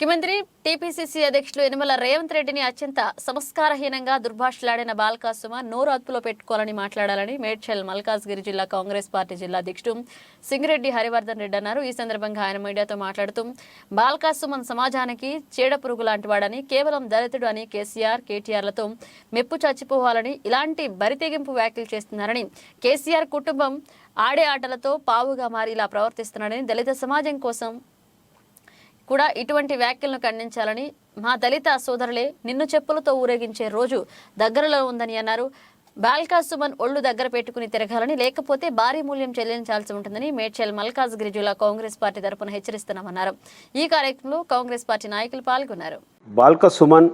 ముఖ్యమంత్రి టీపీసీసీ అధ్యక్షులు యనమల రేవంత్ రెడ్డిని అత్యంత సంస్కారహీనంగా దుర్భాషలాడిన బాల్కాసుమ నోరు అదుపులో పెట్టుకోవాలని మాట్లాడాలని మేడ్చల్ మల్కాజ్గిరి జిల్లా కాంగ్రెస్ పార్టీ జిల్లా అధ్యక్షుడు సింగిరెడ్డి హరివర్ధన్ రెడ్డి అన్నారు. ఈ సందర్భంగా ఆయన మీడియాతో మాట్లాడుతూ బాల్కాసుమన్ సమాజానికి చీడ పురుగు లాంటివాడని కేవలం దళితుడు అని కేసీఆర్ కేటీఆర్లతో మెప్పు చచ్చిపోవాలని ఇలాంటి బరితెగింపు వ్యాఖ్యలు చేస్తున్నారని కేసీఆర్ కుటుంబం ఆడే ఆటలతో పావుగా మారి ఇలా ప్రవర్తిస్తున్నాడని దళిత సమాజం కోసం కూడా ఇటువంటి వ్యాఖ్యలను ఖండించాలని మా దళిత సోదరులే నిన్ను చెప్పులతో ఊరేగించే రోజు దగ్గరలో ఉందని అన్నారు. బాల్కా సుమన్ ఒళ్ళు దగ్గర పెట్టుకుని తిరగాలని లేకపోతే భారీ మూల్యం చెల్లించాల్సి ఉంటుందని మేడ్చల్ మల్కాజ్గిరి జిల్లా కాంగ్రెస్ పార్టీ తరపున హెచ్చరిస్తున్నామన్నారు. ఈ కార్యక్రమంలో కాంగ్రెస్ పార్టీ నాయకులు పాల్గొన్నారు. బాల్కా సుమన్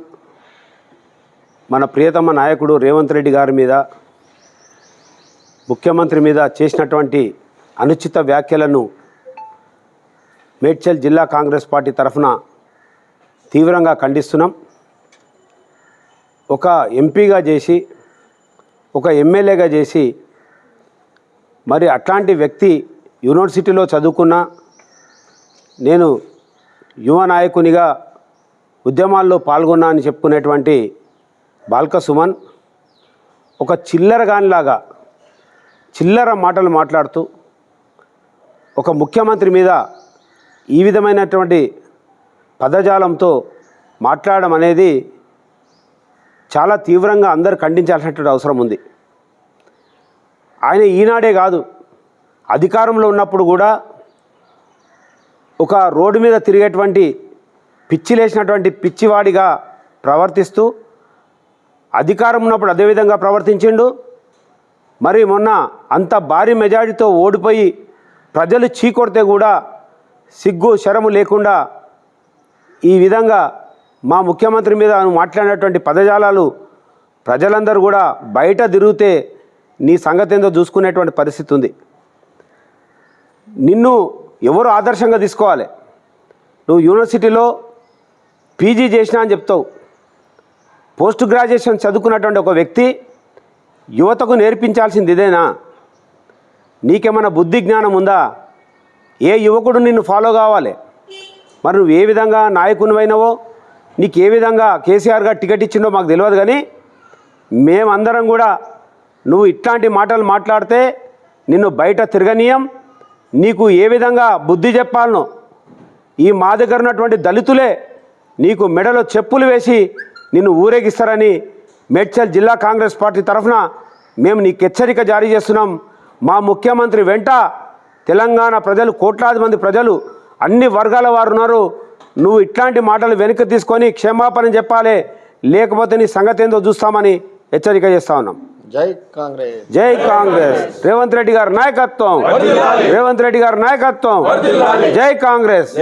మన ప్రియతమ నాయకుడు రేవంత్ రెడ్డి గారి మీద ముఖ్యమంత్రి మీద చేసినటువంటి అనుచిత వ్యాఖ్యలను మేడ్చల్ జిల్లా కాంగ్రెస్ పార్టీ తరఫున తీవ్రంగా ఖండిస్తున్నాం. ఒక ఎంపీగా చేసి ఒక ఎమ్మెల్యేగా చేసి మరి అట్లాంటి వ్యక్తి యూనివర్సిటీలో చదువుకున్న నేను యువ నాయకునిగా ఉద్యమాల్లో పాల్గొన్నా అని చెప్పుకునేటువంటి బాల్క సుమన్ ఒక చిల్లరగానిలాగా చిల్లర మాటలు మాట్లాడుతూ ఒక ముఖ్యమంత్రి మీద ఈ విధమైనటువంటి పదజాలంతో మాట్లాడడం అనేది చాలా తీవ్రంగా అందరు ఖండించాల్సినటువంటి అవసరం ఉంది. ఆయన ఈనాడే కాదు అధికారంలో ఉన్నప్పుడు కూడా ఒక రోడ్డు మీద తిరిగేటువంటి పిచ్చిలేసినటువంటి పిచ్చివాడిగా ప్రవర్తిస్తూ అధికారం ఉన్నప్పుడు అదేవిధంగా ప్రవర్తించిండు. మరి మొన్న అంత భారీ మెజారిటీతో ఓడిపోయి ప్రజలు చీకొడితే కూడా సిగ్గు శరము లేకుండా ఈ విధంగా మా ముఖ్యమంత్రి మీద మాట్లాడినటువంటి పదజాలాలు ప్రజలందరూ కూడా బయట తిరిగితే నీ సంగతి ఏందో చూసుకునేటువంటి పరిస్థితి ఉంది. నిన్ను ఎవరు ఆదర్శంగా తీసుకోవాలి? నువ్వు యూనివర్సిటీలో పీజీ చేసినా అని చెప్తావు. పోస్ట్ గ్రాడ్యుయేషన్ చదువుకున్నటువంటి ఒక వ్యక్తి యువతకు నేర్పించాల్సింది ఇదేనా? నీకేమైనా బుద్ధి జ్ఞానం ఉందా? ఏ యువకుడు నిన్ను ఫాలో కావాలి? మరి నువ్వు ఏ విధంగా నాయకునివైనవో నీకు ఏ విధంగా కేసీఆర్గా టికెట్ ఇచ్చిండో మాకు తెలియదు కానీ మేమందరం కూడా నువ్వు ఇట్లాంటి మాటలు మాట్లాడితే నిన్ను బయట తిరగనీయం. నీకు ఏ విధంగా బుద్ధి చెప్పాలనో ఈ మా దగ్గర ఉన్నటువంటి దళితులే నీకు మెడలో చెప్పులు వేసి నిన్ను ఊరేగిస్తారని మేడ్చల్ జిల్లా కాంగ్రెస్ పార్టీ తరఫున మేము నీకు హెచ్చరిక జారీ చేస్తున్నాం. మా ముఖ్యమంత్రి వెంట తెలంగాణ ప్రజలు కోట్లాది మంది ప్రజలు అన్ని వర్గాల వారు ఉన్నారు. నువ్వు ఇట్లాంటి మాటలు వెనక్కి తీసుకొని క్షమాపణ చెప్పాలి. లేకపోతే నీ సంగతి ఏందో చూస్తామని హెచ్చరిక చేస్తా ఉన్నాం. జై కాంగ్రెస్. జై కాంగ్రెస్. రేవంత్ రెడ్డి గారి నాయకత్వం. రేవంత్ రెడ్డి గారి నాయకత్వం. జై కాంగ్రెస్.